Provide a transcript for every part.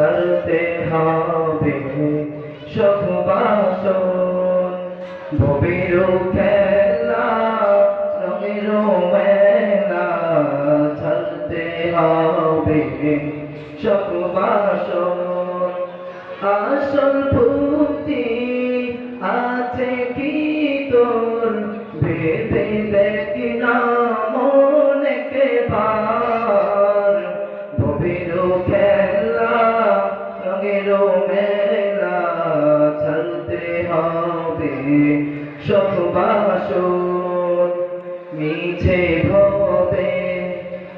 ঢালতে হবে। সহবাস ভবিরু খেলা রবিরু মেলা ঢালতে হবে। সহবাস আসল ভূতি আছে কি তোর? ভেবে দেখ না মনে কে পার ভবিরু খেলা রঙেরও মেলা ছাড়তে হবে। সব বাসন মিছে ভবে,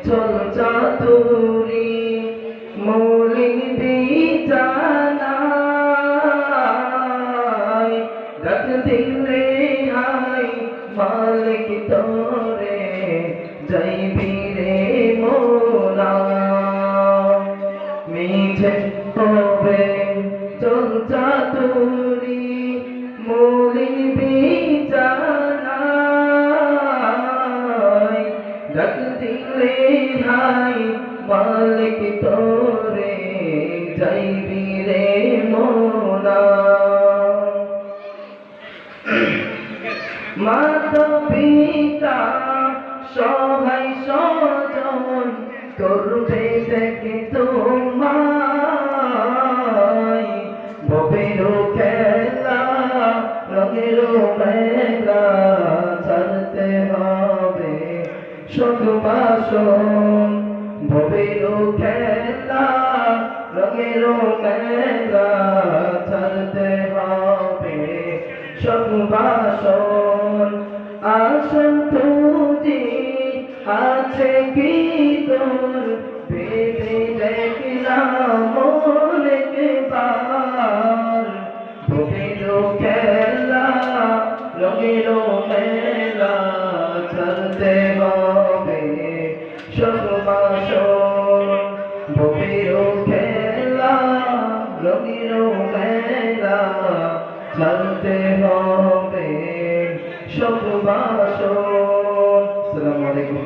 চল চাতুরি মৌলিক বিজানাই ডাক দিলে হাই মালিক তোরে যাইবি রে মোলা চাতুরি মৌলিক বিজানাই ডাক হাই মালিক তোরে যাইবি রে মোলা মাতা পিতা সবাই সজন করবে দেখে ববেরও খেলা, রঙেরও মেলা ছাড়তে হবে। বাসন ভবেরও খেলা, রঙেরও মেলা ছাড়তে হবে। সব বাসন, আসন তুজি আছে কি তোর? বেদে দেখলাম রঙেরও মেলা ছাড়তে হবে বাসন ভোগেরও খেলা রঙেরও মেলা ছাড়তে হবে বাসন আসসালামু আলাইকুম।